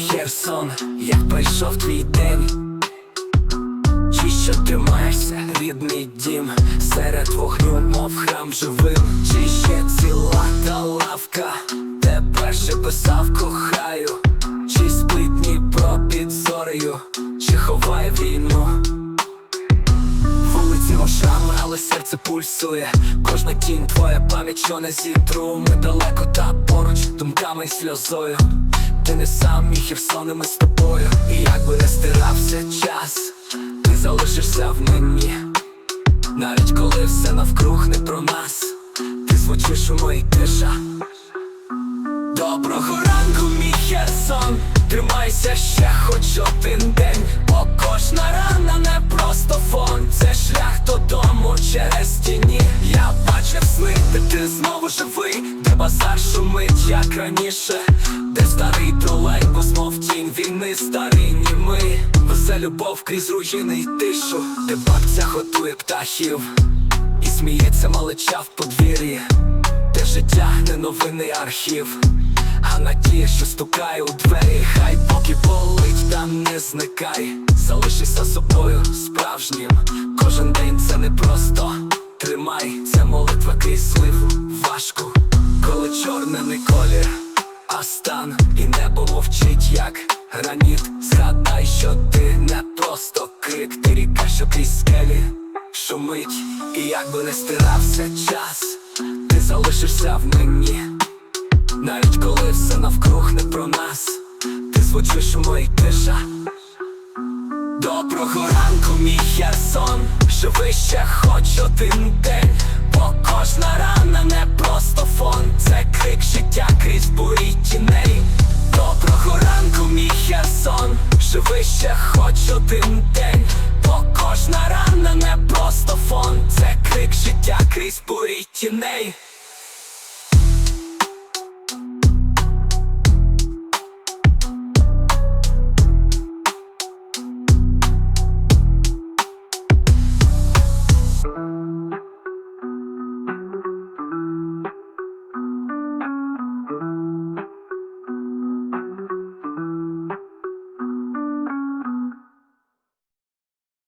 Херсон, як пройшов твій день, чи що тримаєшся, рідний дім, серед вогню, мов храм живим, чи ще ціла та лавка, де перше писав кохаю, чи спить Дніпро під чи ховає війну. Ошами, але серце пульсує. Кожна тінь твоя пам'ять, що не зітру. Ми далеко та поруч, думками й сльозою. Ти не сам, і ми з тобою. І як би не стирався час, ти залишишся в мені. Навіть коли все навкруг не про нас, ти звучиш у моїй тиша. Доброго ранку, мій Херсон, тримайся ще хоч один день, бо кожна рана не просто фон, це шлях додому через тіні. Я бачив сни, де ти знову живий, де базар шумить, як раніше, старий тролейбус, мов тінь війни, старий німий Везе любов крізь руїни й тишу, де бабця готує птахів, і сміється малича в подвір'ї. Де життя не новинний архів, а надія, що стукає у двері, хай поки болить, там не зникай, залишися собою справжнім. Кожен день це не просто. Тримай, це молитва крізь сливу важку, коли чорнений колір, а стан і небо мовчить, як граніт. Згадай, що ти не просто крик, ти ріка, що крізь скелі шумить, і як би не стирався час, ти залишишся в мені, навіть коли все навкруг не про нас, ти звучиш у моїй тиша. Доброго ранку, мій Херсон, живи ще хоч один день, кожна рана не просто фон, це крик життя крізь бурі тіней.